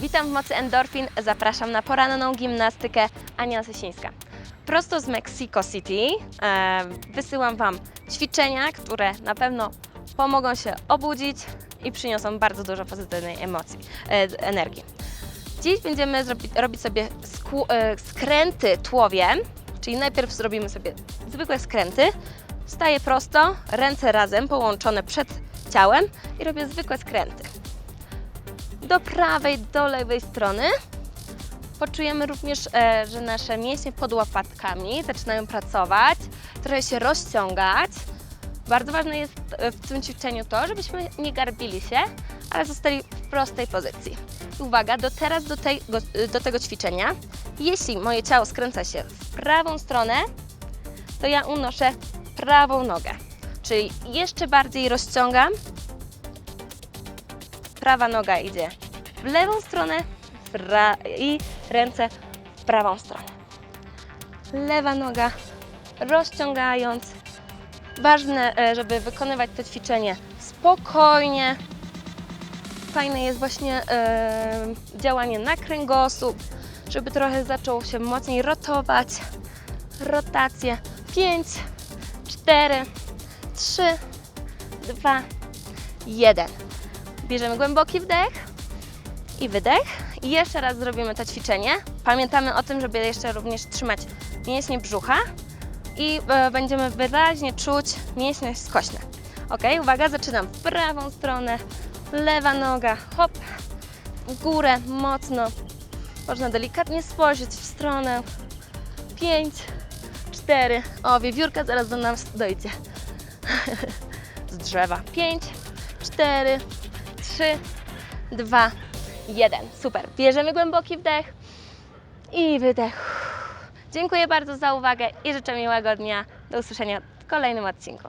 Witam w Mocy Endorfin. Zapraszam na poranną gimnastykę Ania Sysińska. Prosto z Mexico City e, wysyłam Wam ćwiczenia, które na pewno pomogą się obudzić i przyniosą bardzo dużo pozytywnej emocji, e, energii. Dziś będziemy robić sobie skłu, e, skręty tułowiem, czyli najpierw zrobimy sobie zwykłe skręty. Staję prosto, ręce razem połączone przed ciałem i robię zwykłe skręty do prawej, do lewej strony. Poczujemy również, e, że nasze mięśnie pod łopatkami zaczynają pracować, trochę się rozciągać. Bardzo ważne jest e, w tym ćwiczeniu to, żebyśmy nie garbili się, ale zostali w prostej pozycji. Uwaga, do teraz do, tej, do tego ćwiczenia, jeśli moje ciało skręca się w prawą stronę, to ja unoszę prawą nogę. Czyli jeszcze bardziej rozciągam prawa noga idzie w lewą stronę i ręce w prawą stronę. Lewa noga rozciągając. Ważne, e, żeby wykonywać to ćwiczenie spokojnie. Fajne jest właśnie e, działanie na kręgosłup, żeby trochę zaczął się mocniej rotować. Rotacje 5, 4, 3, 2, 1. Bierzemy głęboki wdech i wydech. I jeszcze raz zrobimy to ćwiczenie. Pamiętamy o tym, żeby jeszcze również trzymać mięśnie brzucha i e, będziemy wyraźnie czuć mięśnie skośne. Ok, uwaga, zaczynam w prawą stronę, lewa noga, hop, w górę, mocno. Można delikatnie spojrzeć w stronę. 5, 4, o, wiewiórka zaraz do nas dojdzie. Z drzewa. 5, 4, 3, 2, 1. Super. Bierzemy głęboki wdech i wydech. Dziękuję bardzo za uwagę i życzę miłego dnia. Do usłyszenia w kolejnym odcinku.